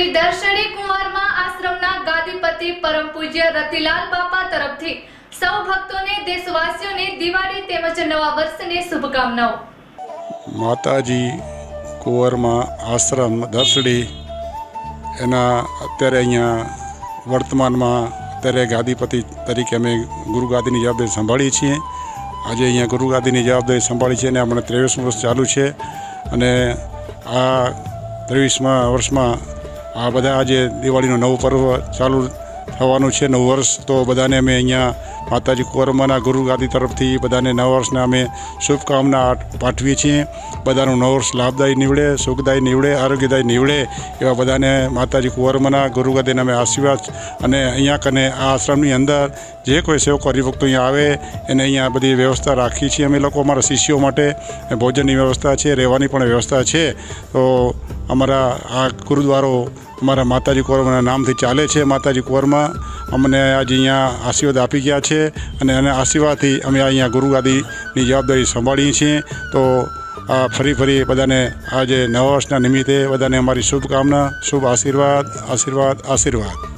શ્રી દર્શની કુમારમાં આશ્રમના ગાદીપતિ પરમ પૂજ્ય રતિલાલ બાપા તરફથી સૌ ભક્તોને, દેશવાસીઓને દિવાળી તેમજ નવા વર્ષની શુભકામનાઓ. માતાજી કુંવરમાં આશ્રમ દર્શડી એના અત્યારે અહીંયા વર્તમાનમાં અત્યારે ગાદીપતિ તરીકે અમે ગુરુગાદીની જવાબદારી સંભાળી છીએ. આજે અહીંયા ગુરુગાદીની જવાબદારી સંભાળી છે અને આપણે ત્રેવીસ વર્ષ ચાલુ છે અને આ ત્રેવીસમાં વર્ષમાં આ બધા આજે દિવાળીનો નવો પર્વ ચાલુ થવાનું છે. નવું વર્ષ તો બધાને અમે અહીંયા માતાજી કુંવરમાના ગુરુગાદી તરફથી બધાને નવા વર્ષના અમે શુભકામના પાઠવીએ છીએ. બધાનું નવું વર્ષ લાભદાયી નીવડે, સુખદાયી નીવડે, આરોગ્યદાયી નીવડે એવા બધાને માતાજી કુંવરમાના ગુરુગાદીના અમે આશીર્વાદ અને અહીંયા કને આ આશ્રમની અંદર જે કોઈ સેવકો હરિભક્તો અહીંયા આવે એને અહીંયા બધી વ્યવસ્થા રાખી છીએ અમે લોકો. અમારા શિષ્યો માટે ભોજનની વ્યવસ્થા છે, રહેવાની પણ વ્યવસ્થા છે. તો અમારા આ ગુરુદ્વારો અમારા માતાજી કુંવરમાના નામથી ચાલે છે. માતાજી કુંવરમાં અમને આજે અહીંયા આશીર્વાદ આપી ગયા છે અને એના આશીર્વાદથી અમે અહીંયા ગુરુગાદીની જવાબદારી સંભાળીએ છીએ. તો આ ફરી ફરી બધાને આજે નવા વર્ષના નિમિત્તે બધાને અમારી શુભકામના, શુભ આશીર્વાદ આશીર્વાદ આશીર્વાદ.